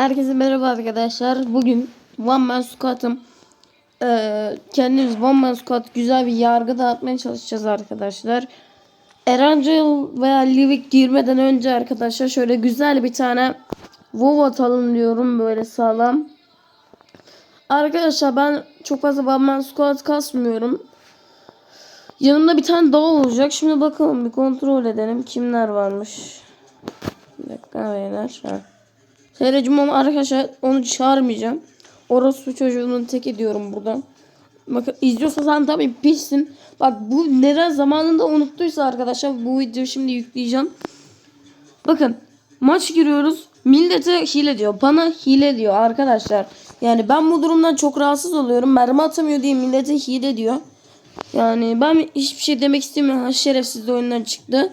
Herkese merhaba arkadaşlar. Bugün One Man Squad'ım. Ee, kendimiz One Man Squad güzel bir yargı dağıtmaya çalışacağız arkadaşlar. Erangel veya Livik girmeden önce arkadaşlar şöyle güzel bir tane WoW atalım diyorum böyle sağlam. Arkadaşlar ben çok fazla One Man Squad kasmıyorum. Yanımda bir tane daha olacak. Şimdi bakalım bir kontrol edelim kimler varmış. Bir dakika beyler. Ha. Seyircim ama arkadaşlar onu çağırmayacağım. Orospu çocuğunun tek ediyorum buradan. Bakın izliyorsa sen tabii pişsin. Bak bu neden zamanında unuttuysa arkadaşlar bu videoyu şimdi yükleyeceğim. Bakın maç giriyoruz. Millete hile diyor. Bana hile diyor arkadaşlar. Yani ben bu durumdan çok rahatsız oluyorum. Mermi atamıyor diye millete hile diyor. Yani ben hiçbir şey demek istemiyorum. Ha, şerefsiz de oyundan çıktı.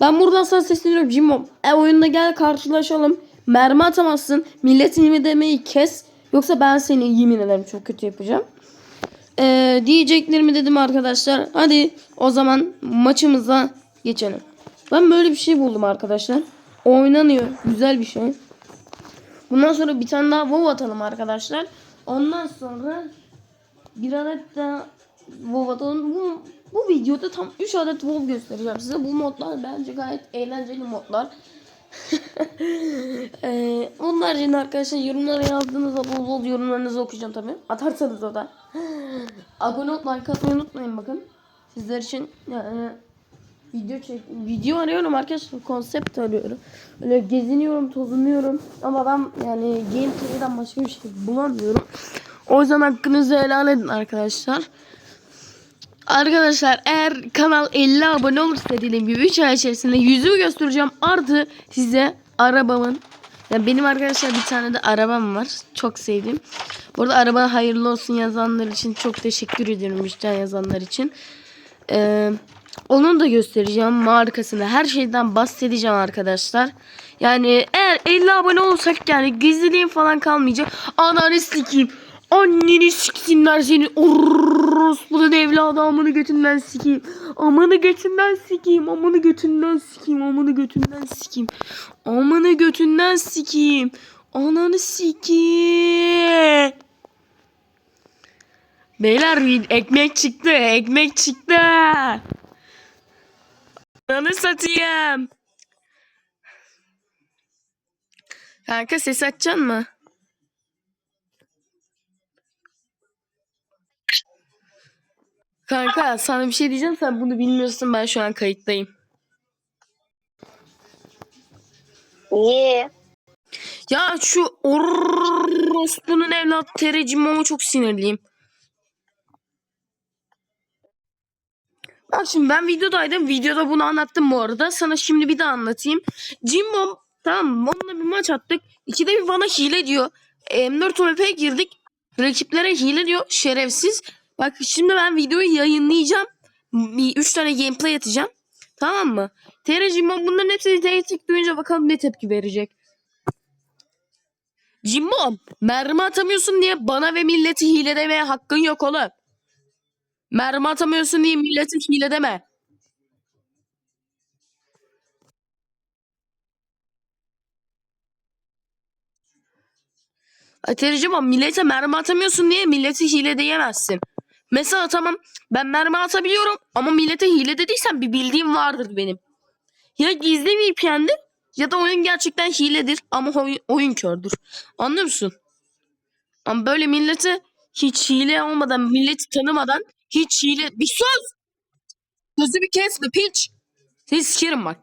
Ben buradan sana sesleniyorum Jimbo. E oyunda gel karşılaşalım. Mermi atamazsın. Yemin demeyi kes. Yoksa ben seni yemin ederim çok kötü yapacağım. Ee, diyeceklerimi dedim arkadaşlar. Hadi o zaman maçımıza geçelim. Ben böyle bir şey buldum arkadaşlar. Oynanıyor. Güzel bir şey. Bundan sonra bir tane daha WoW atalım arkadaşlar. Ondan sonra bir adet daha WoW atalım. Bu, bu videoda tam 3 adet WoW göstereceğim size. Bu modlar bence gayet eğlenceli modlar. Ee, onun haricinde arkadaşlar yorumlara yazdığınızda bol bol yorumlarınızı okuyacağım tabi. Atarsanız o da. Abone olup like atmayı unutmayın bakın. Sizler için yani video çek video arıyorum arkadaşlar konsept arıyorum. Öyle geziniyorum, tozunuyorum ama ben yani gameplay'den başka bir şey bulamıyorum. O yüzden hakkınızı helal edin arkadaşlar. Arkadaşlar eğer kanal 50 abone olursa dediğim gibi 3 ay içerisinde yüzümü göstereceğim. Artı size arabamın yani benim arkadaşlar bir tane de arabam var. Çok sevdim. Burada araba hayırlı olsun yazanlar için çok teşekkür ederim müşten yazanlar için. Ee, onu da göstereceğim markasını. Her şeyden bahsedeceğim arkadaşlar. Yani eğer 50 abone olursak yani gizliliğim falan kalmayacak. Ananı sikeyim. Anneni siksinler seni. Orospu'nun evladı amını götünden sikeyim. Amanı götünden sikeyim. Amanı götünden sikeyim. Amanı götünden sikeyim. Amanı götünden sikeyim. Ananı sikeyim. Beyler ekmek çıktı. Ekmek çıktı. Ananı satayım. Kanka ses açacaksın mı? Kanka sana bir şey diyeceğim sen bunu bilmiyorsun ben şu an kayıttayım. Niye? Ya şu orospunun evlat terecimama çok sinirliyim. Bak şimdi ben videodaydım. Videoda bunu anlattım bu arada. Sana şimdi bir daha anlatayım. Jimbom tamam onunla bir maç attık. İkide bir bana hile diyor. M4 OMP'ye girdik. Rakiplere hile diyor. Şerefsiz. Bak şimdi ben videoyu yayınlayacağım. Bir, üç tane gameplay atacağım. Tamam mı? Jimbom bunların hepsini tek tek duyunca bakalım ne tepki verecek. Jimbom mermi atamıyorsun diye bana ve milleti hile demeye hakkın yok oğlum. Mermi atamıyorsun diye milleti hile deme. Atericim ama millete mermi atamıyorsun diye milleti hile diyemezsin. Mesela tamam ben mermi atabiliyorum ama millete hile dediysem bir bildiğim vardır benim. Ya gizli VPN'dir ya da oyun gerçekten hiledir ama oyun, oyun kördür. Anlıyor musun? Ama böyle millete hiç hile olmadan, milleti tanımadan hiç hile... Bir sus! Gözü bir kesme piç. Seni sikerim bak.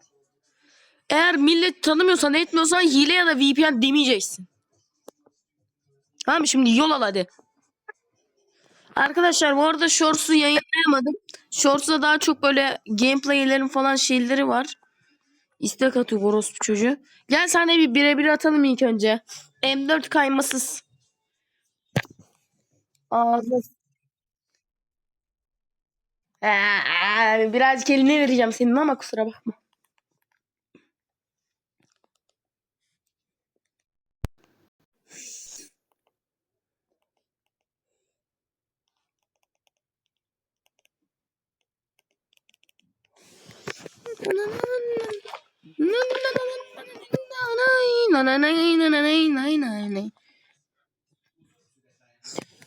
Eğer millet tanımıyorsan etmiyorsan hile ya da VPN demeyeceksin. Tamam mı? Şimdi yol al hadi. Arkadaşlar bu arada Shorts'u yayınlayamadım. Shorts'da daha çok böyle gameplay'lerin falan şeyleri var. İstek atıyor orospu çocuğu. Gel de bir birebir atalım ilk önce. M4 kaymasız. Ağzına Aa, birazcık eline vereceğim senin ama kusura bakma.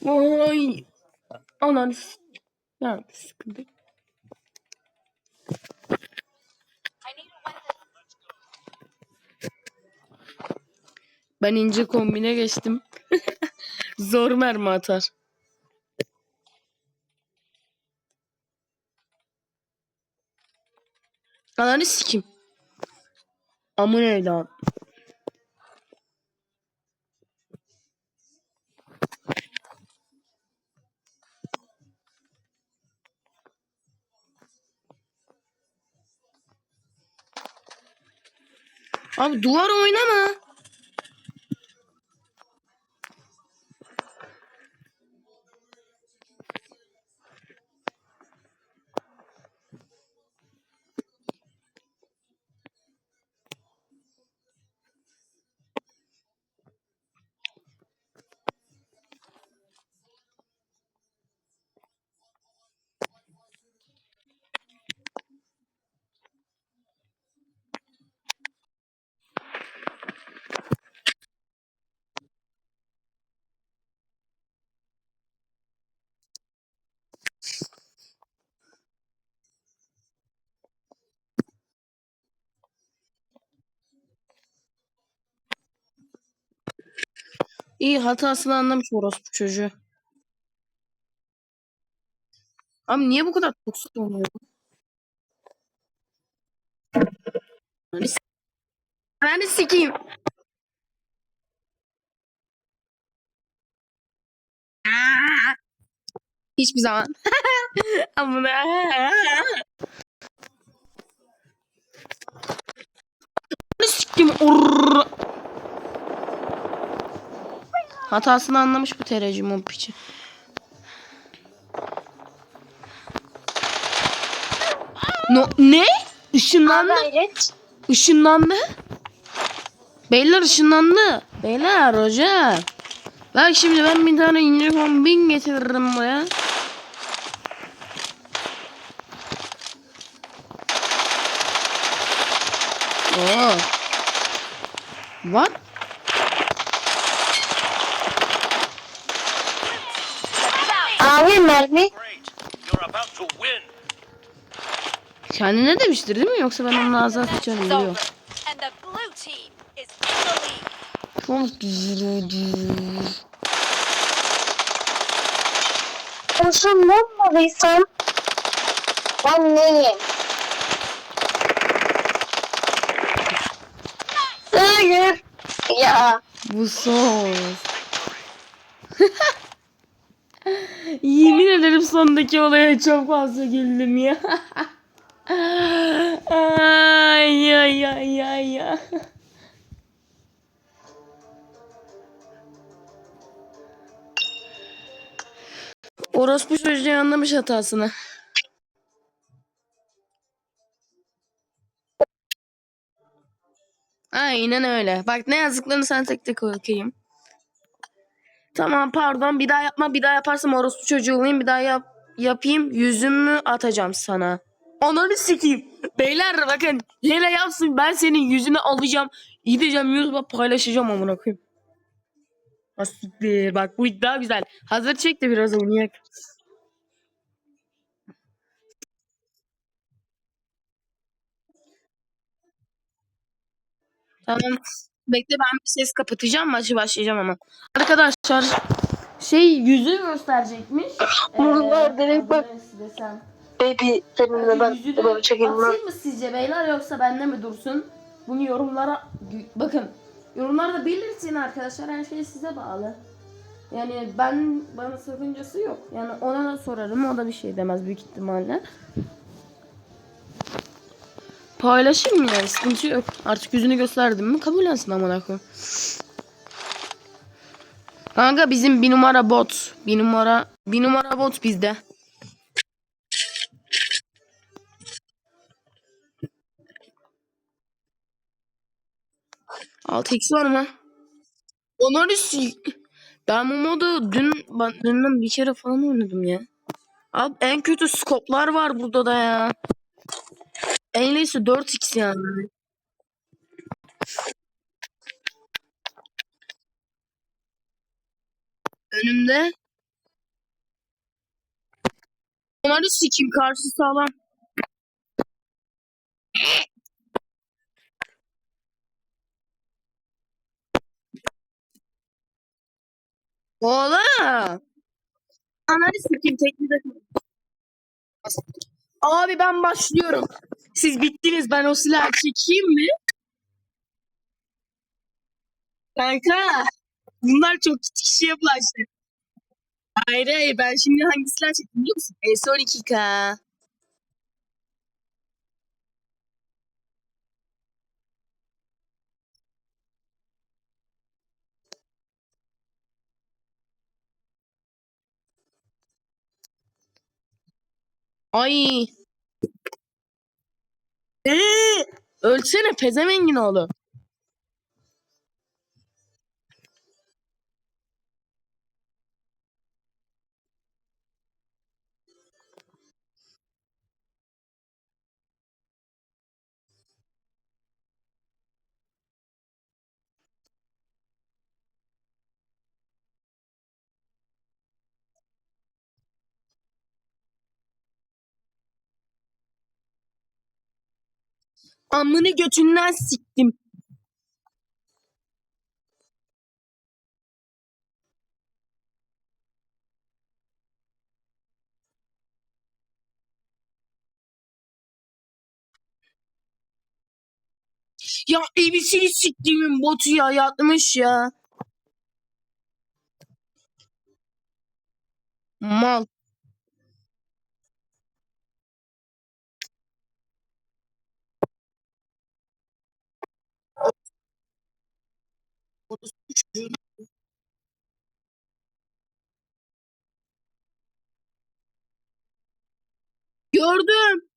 Oy. Ananı ya sıkıntı. Ben ince kombine geçtim. Zor mermi atar. Ananı sikim. Amın evladım. Abi duvar oynama. İyi hatasını anlamış orospu çocuğu. Abi niye bu kadar toksik oluyor? Ben de sikeyim. Hiçbir zaman. Amına. Ne sikim? Orr. Hatasını anlamış bu tercüman piçi. No, ne? Işınlandı. Işınlandı. Beyler ışınlandı. Beyler hocam. Bak şimdi ben bir tane ince kombin getiririm buraya. Oo. What? Abi mermi. Kendine demiştir değil mi? Yoksa ben onun ağzına sıçarım biliyor. güzel. Kurşun bulmadıysam ben neyim? Hayır. Ya. Bu son. Yemin ederim sondaki olaya çok fazla güldüm ya. ay ay ay ay ay. Orospu çocuğu anlamış hatasını. Aynen öyle. Bak ne yazdıklarını sen tek tek okuyayım. Tamam pardon bir daha yapma bir daha yaparsam orospu çocuğu olayım bir daha yap yapayım yüzümü atacağım sana. Ananı sikeyim. Beyler bakın hele yapsın ben senin yüzünü alacağım. Gideceğim YouTube'a paylaşacağım amına koyayım. Asiktir bak bu iddia güzel. Hazır çek de biraz oynayak. Tamam. Bekle ben bir ses kapatacağım maçı başlayacağım ama. Arkadaşlar şey yüzü gösterecekmiş. Bunlar direkt bak. desem. Baby seninle ben Yüzünü böyle çekilmem. atayım mı sizce beyler yoksa bende mi dursun? Bunu yorumlara bakın. Yorumlarda belirtin arkadaşlar her şey size bağlı. Yani ben bana sakıncası yok. Yani ona da sorarım o da bir şey demez büyük ihtimalle. Paylaşayım mı yani sıkıntı yok. Artık yüzünü gösterdim mi kabullensin amına koyayım. Kanka bizim bir numara bot. Bir numara bir numara bot bizde. 6x var mı? Si- Ben bu modu dün dünden bir kere falan oynadım ya. Abi en kötü skoplar var burada da ya. En iyisi 4x yani. Önümde. Onları sikim karşı sağlam. Oğlum. Ananı sikim teknede. Abi ben başlıyorum. Siz bittiniz. Ben o silahı çekeyim mi? Kanka. Bunlar çok kişiye bulaştı. Hayır hayır ben şimdi hangi silah çektim biliyor musun? S12K. Ay. Ee, ölsene pezemengin oğlu. Amını götünden siktim. Ya ebisini siktiğimin botu ya yatmış ya. Mal. Gördüm.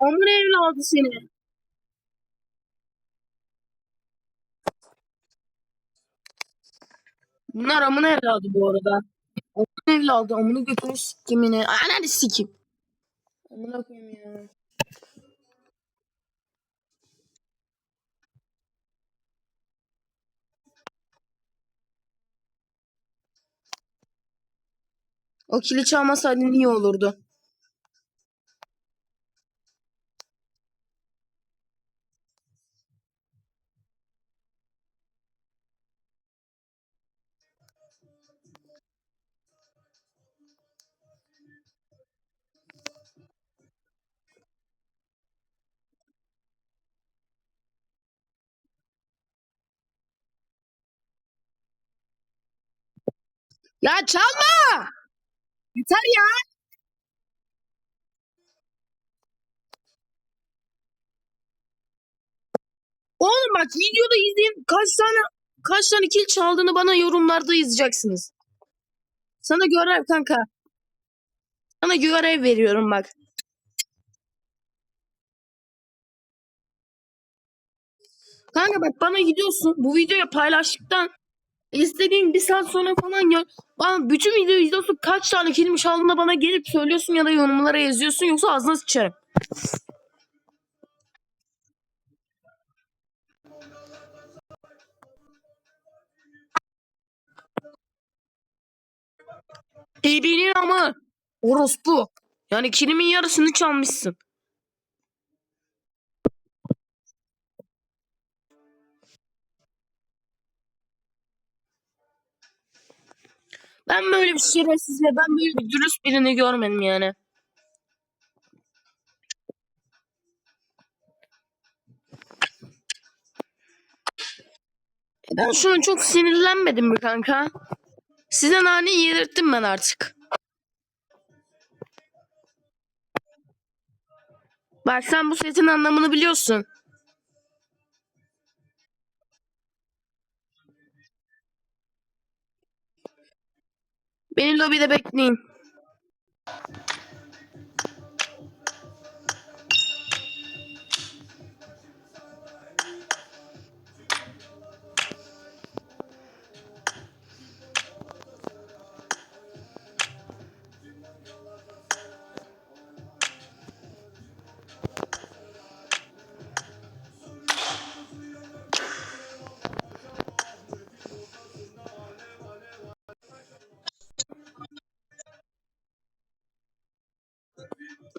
Amın seni. Bunlar amın evladı bu arada. Amın evladı amını götünü sikimini. Ananı sikim. Amına koyayım ya. O kili çalmasaydın iyi olurdu. Ya çalma! Yeter ya! Oğlum bak videoda izleyin kaç tane kaç tane kill çaldığını bana yorumlarda yazacaksınız. Sana görev kanka. Sana görev veriyorum bak. Kanka bak bana gidiyorsun bu videoyu paylaştıktan istediğin bir saat sonra falan ya bana bütün video izliyorsun kaç tane kill çaldığını bana gelip söylüyorsun ya da yorumlara yazıyorsun yoksa ağzına sıçarım. Ebinin amı. Orospu. Yani kilimin yarısını çalmışsın. Ben böyle bir şerefsiz ve ben böyle bir dürüst birini görmedim yani. Ben şunu çok sinirlenmedim mi kanka? Size nane yedirttim ben artık. Bak sen bu setin anlamını biliyorsun. Beni lobide bekleyin.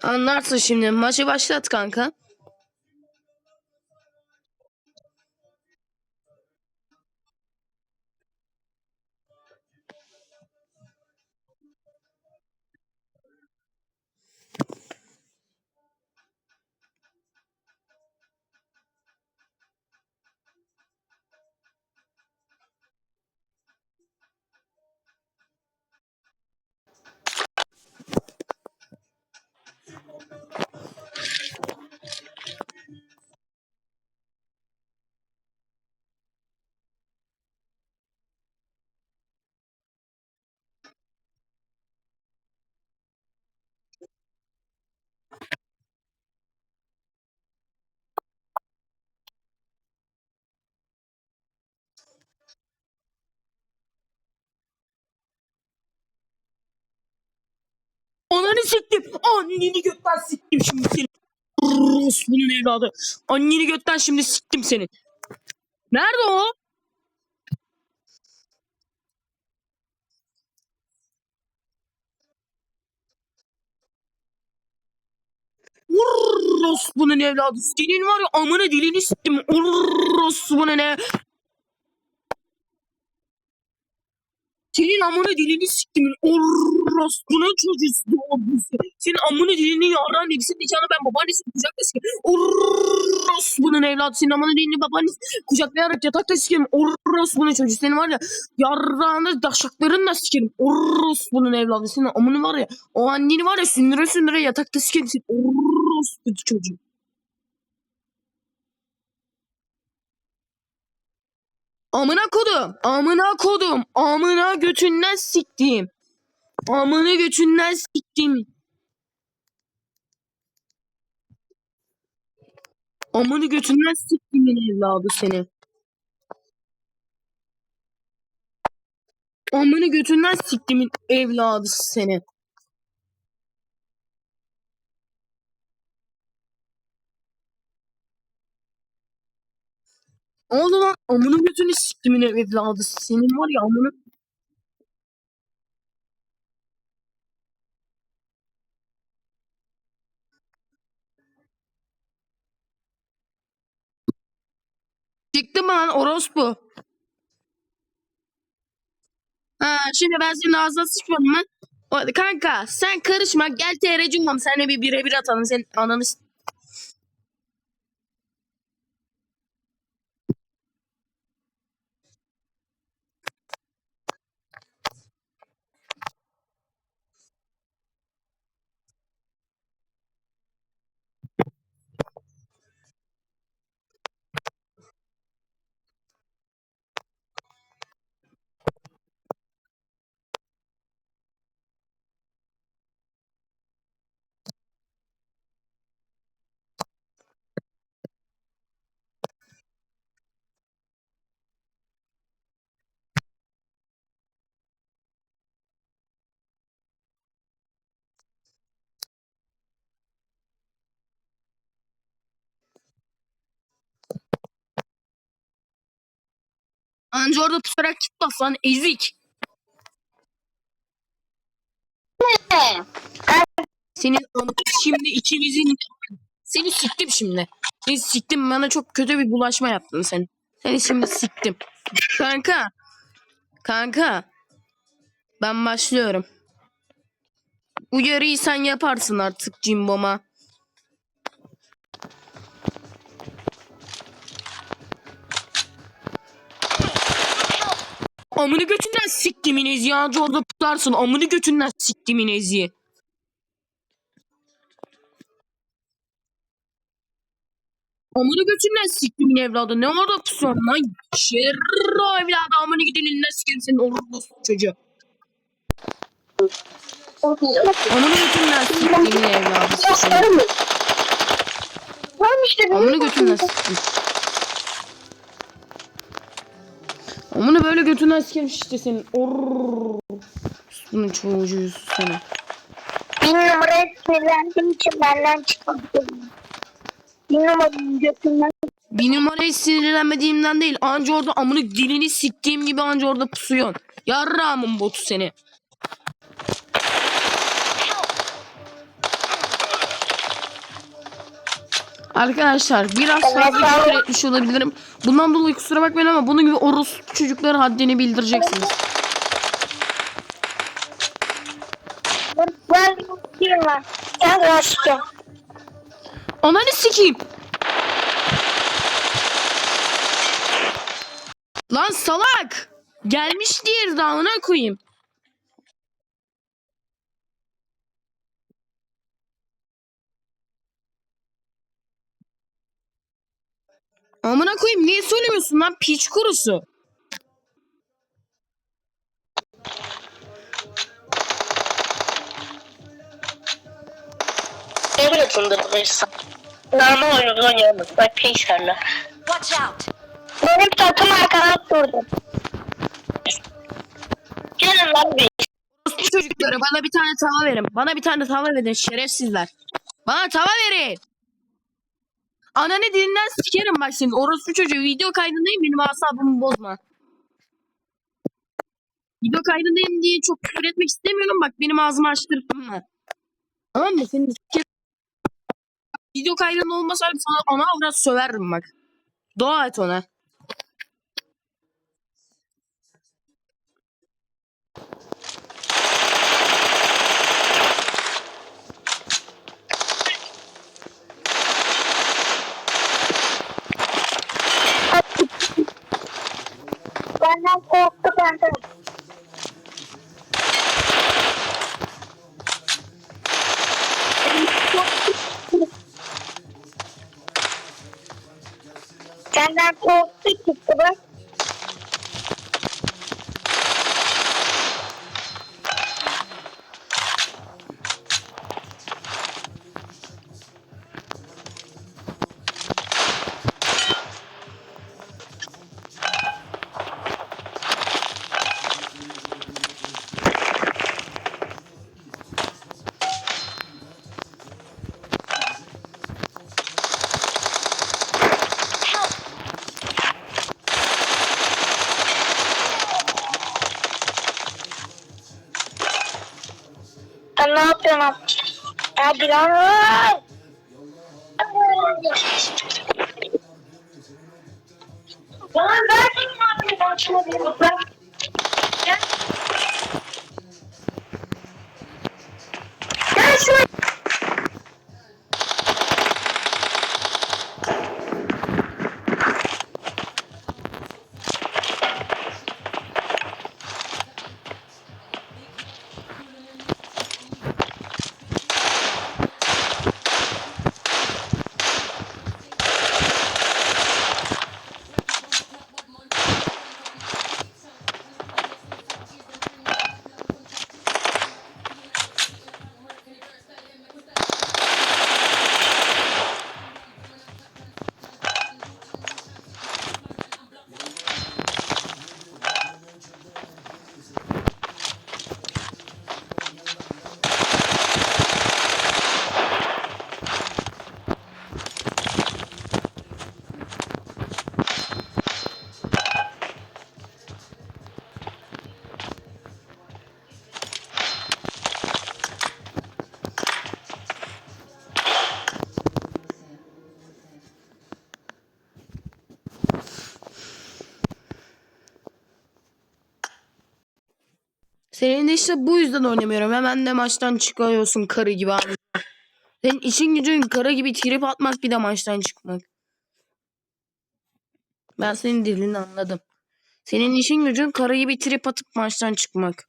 Anlarsın şimdi. Maçı başlat kanka. Ananı siktim. Anneni götten siktim şimdi seni. Rospu'nun evladı. Anneni götten şimdi siktim seni. Nerede o? Rospu'nun evladı. Senin var ya amına dilini siktim. Rospu'nun ev... Senin amına dilini siktim. Orospu'nun çocuğusu. Senin amına dilini yaran hepsinin nikahını ben babaannesini kucakla sikerim. Orospu'nun evladı. Senin amına dilini babaannesi kucaklayarak yatakta sikerim. Orospu'nun çocuğu. Senin var ya yarrağını daşaklarınla sikerim. Orospu'nun evladı. Senin amını var ya o anneni var ya sündüre sündüre yatakta sikerim. Senin orospu çocuğu. Amına kodum. Amına kodum. Amına götünden siktim. Amına götünden siktim. Amını götünden siktimin evladı seni. Amını götünden siktimin evladı seni. Ne oldu lan? Amını götünü siktimin evladı. Senin var ya amını... Çıktı mı lan orospu? Ha şimdi ben senin ağzına sıçmadım? O- Kanka sen karışma gel TR Cumham senle bir birebir atalım senin ananı Anca orada pusarak git bas lan ezik. Ne? Senin şimdi ikimizin seni siktim şimdi. Seni siktim bana çok kötü bir bulaşma yaptın sen. Seni şimdi siktim. Kanka. Kanka. Ben başlıyorum. Uyarıyı sen yaparsın artık Cimbom'a. Amını götünden siktimin ezi. Anca orada tutarsın. Amını götünden siktimin ezi. Amını götünden siktimin evladı. Ne orada pusuyorsun lan? Şerro evladı. Amını gidenin sikerim senin orospu çocuğu. Amını götünden siktimin evladı. Amını götünden siktim. Amını böyle götünden sikerim işte senin. Orr. Bunun çocuğu seni. Bir numaraya sinirlendiğim için benden çıkmadı. Bir numaranın götünden Bir numarayı sinirlenmediğimden değil. Anca orada amını dilini siktiğim gibi anca orada pusuyorsun. Yarrağımın botu seni. Arkadaşlar biraz fazla küfür etmiş olabilirim. Bundan dolayı kusura bakmayın ama bunun gibi orospu çocuklara haddini bildireceksiniz. Ananı sikeyim. Lan salak. Gelmiş diğeri de amına koyayım. Amına koyayım niye söylemiyorsun lan piç kurusu? Ne biliyorsun durdurursan? Normal oyunu oynuyoruz. Bak peşerler. Watch out! Benim takım arkadaş durdu. Gelin lan bir. Çocukları bana bir tane tava verin. Bana bir tane tava verin şerefsizler. Bana tava verin. Ananı dilinden sikerim bak senin. Orospu çocuğu video kaydındayım benim asabımı bozma. Video kaydındayım diye çok küfür etmek istemiyorum. Bak benim ağzımı açtırtma. Tamam mı? Senin sikerim. Video kaydında olmasaydı sana ona avrat söverdim bak. Dua et ona. Benden korktu benden. Senden korktu çıktı bak. Hadi lan. Senin işte bu yüzden oynamıyorum. Hemen de maçtan çıkıyorsun karı gibi abi. Senin işin gücün karı gibi trip atmak bir de maçtan çıkmak. Ben senin dilini anladım. Senin işin gücün karı gibi trip atıp maçtan çıkmak.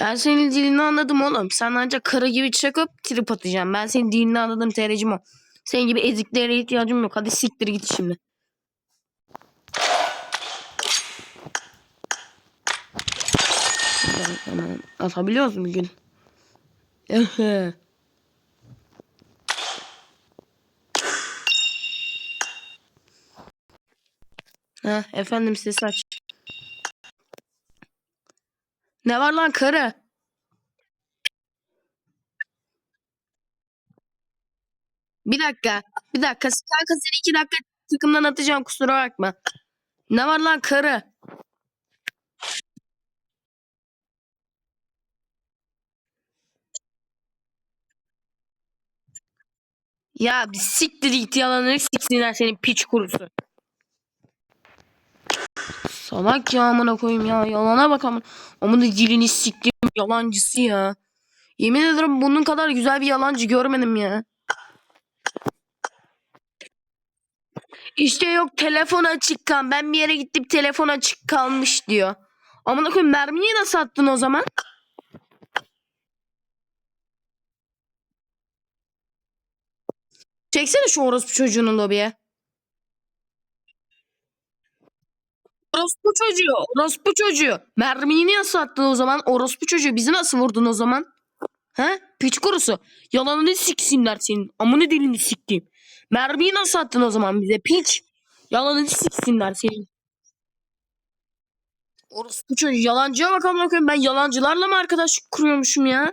Ben senin dilini anladım oğlum. Sen ancak karı gibi çakıp trip atacaksın. Ben senin dilini anladım TR'cim o. Senin gibi eziklere ihtiyacım yok. Hadi siktir git şimdi. Aman, Atabiliyoruz mu gün? ha, efendim ses aç. Ne var lan karı? Bir dakika. Bir dakika. Kanka seni iki dakika takımdan atacağım kusura bakma. Ne var lan karı? Ya bir siktir git yalanını siksinler senin piç kurusu. Salak ya amına koyayım ya. Yalana bak amına. Amına dilini siktim yalancısı ya. Yemin ederim bunun kadar güzel bir yalancı görmedim ya. İşte yok telefon açık. Ben bir yere gittim telefon açık kalmış diyor. Amına koyayım mermiyi nasıl attın o zaman? Çeksene şu orospu çocuğunu lobiye. Orospu çocuğu, orospu çocuğu. Mermiyi nasıl attın o zaman? Orospu çocuğu bizi nasıl vurdun o zaman? He? Piç kurusu. Yalanını siksinler senin. Amını dilini siktim. Mermiyi nasıl attın o zaman bize? Piç. Yalanını siksinler senin. Orospu çocuğu. Yalancıya bak amına. Ben yalancılarla mı arkadaş kuruyormuşum ya?